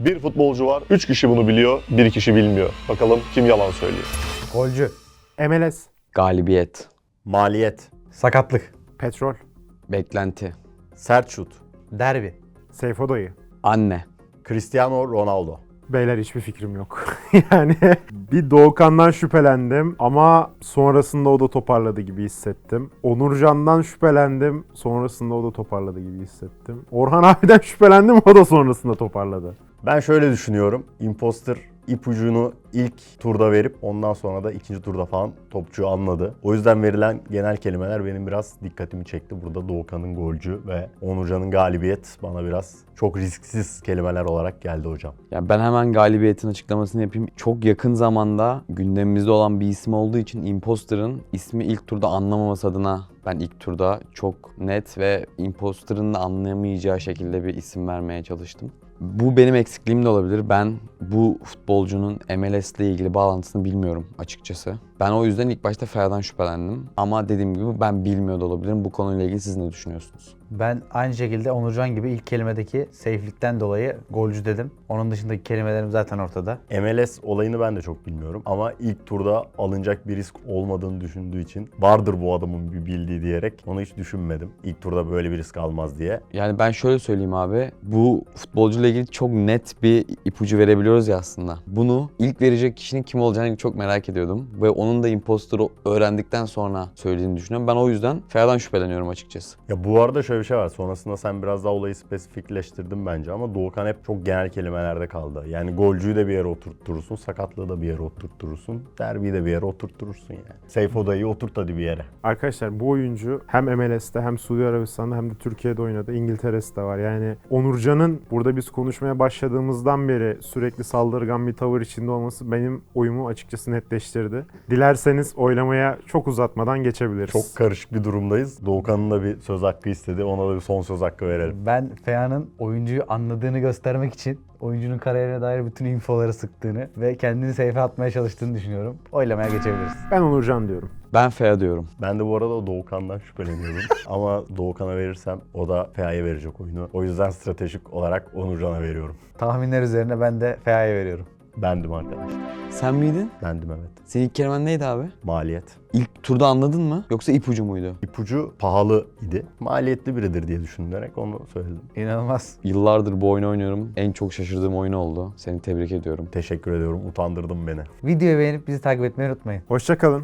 Bir futbolcu var, üç kişi bunu biliyor, bir kişi bilmiyor. Bakalım kim yalan söylüyor. Golcü. MLS, Galibiyet, Maliyet. Sakatlık. petrol, beklenti, Sert şut. Derbi. Seyfo dayı. anne, Cristiano Ronaldo. Beyler hiçbir fikrim yok. yani bir Doğukan'dan şüphelendim ama sonrasında o da toparladı gibi hissettim. Onurcan'dan şüphelendim. Sonrasında o da toparladı gibi hissettim. Orhan abiden şüphelendim o da sonrasında toparladı. Ben şöyle düşünüyorum. Imposter ipucunu ilk turda verip ondan sonra da ikinci turda falan topçuyu anladı. O yüzden verilen genel kelimeler benim biraz dikkatimi çekti. Burada Doğukan'ın golcü ve Onurcan'ın galibiyet bana biraz çok risksiz kelimeler olarak geldi hocam. Ya ben hemen galibiyetin açıklamasını yapayım. Çok yakın zamanda gündemimizde olan bir isim olduğu için Imposter'ın ismi ilk turda anlamaması adına ben ilk turda çok net ve Imposter'ın anlayamayacağı şekilde bir isim vermeye çalıştım. Bu benim eksikliğim de olabilir. Ben bu futbolcunun MLS ile ilgili bağlantısını bilmiyorum açıkçası. Ben o yüzden ilk başta Ferhat'dan şüphelendim. Ama dediğim gibi ben bilmiyor da olabilirim. Bu konuyla ilgili siz ne düşünüyorsunuz? Ben aynı şekilde Onurcan gibi ilk kelimedeki safe'likten dolayı golcü dedim. Onun dışındaki kelimelerim zaten ortada. MLS olayını ben de çok bilmiyorum ama ilk turda alınacak bir risk olmadığını düşündüğü için vardır bu adamın bir bildiği diyerek onu hiç düşünmedim. İlk turda böyle bir risk almaz diye. Yani ben şöyle söyleyeyim abi. Bu futbolcuyla ilgili çok net bir ipucu verebiliyoruz ya aslında. Bunu ilk verecek kişinin kim olacağını çok merak ediyordum. Ve onun da imposter'ı öğrendikten sonra söylediğini düşünüyorum. Ben o yüzden Ferhat'dan şüpheleniyorum açıkçası. Ya bu arada şöyle bir şey var. Sonrasında sen biraz daha olayı spesifikleştirdin bence ama Doğukan hep çok genel kelimelerde kaldı. Yani golcüyü de bir yere oturtturursun, sakatlığı da bir yere oturtturursun, derbiyi de bir yere oturtturursun yani. Seyfo dayı oturt hadi bir yere. Arkadaşlar bu oyuncu hem MLS'te hem Suudi Arabistan'da hem de Türkiye'de oynadı. İngiltere'si de var. Yani Onurcan'ın burada biz konuşmaya başladığımızdan beri sürekli saldırgan bir tavır içinde olması benim oyumu açıkçası netleştirdi. Dilerseniz oylamaya çok uzatmadan geçebiliriz. Çok karışık bir durumdayız. Doğukan'ın da bir söz hakkı istedi. Ona da bir son söz hakkı verelim. Ben Fea'nın oyuncuyu anladığını göstermek için oyuncunun kariyerine dair bütün infoları sıktığını ve kendini safe'e atmaya çalıştığını düşünüyorum. Oylamaya geçebiliriz. Ben Onurcan diyorum. Ben Ferhat diyorum. Ben de bu arada Doğukan'dan şüpheleniyordum. ama Doğukan'a verirsem o da Fea'ya verecek oyunu. O yüzden stratejik olarak Onurcan'a veriyorum. Tahminler üzerine ben de Fea'ya veriyorum. Bendim arkadaşlar. Sen miydin? Bendim evet. Senin ilk kelimen neydi abi? Maliyet. İlk turda anladın mı? Yoksa ipucu muydu? İpucu pahalı idi. Maliyetli biridir diye düşünerek onu söyledim. İnanılmaz. Yıllardır bu oyunu oynuyorum. En çok şaşırdığım oyun oldu. Seni tebrik ediyorum. Teşekkür ediyorum. Utandırdın beni. Videoyu beğenip bizi takip etmeyi unutmayın. Hoşçakalın.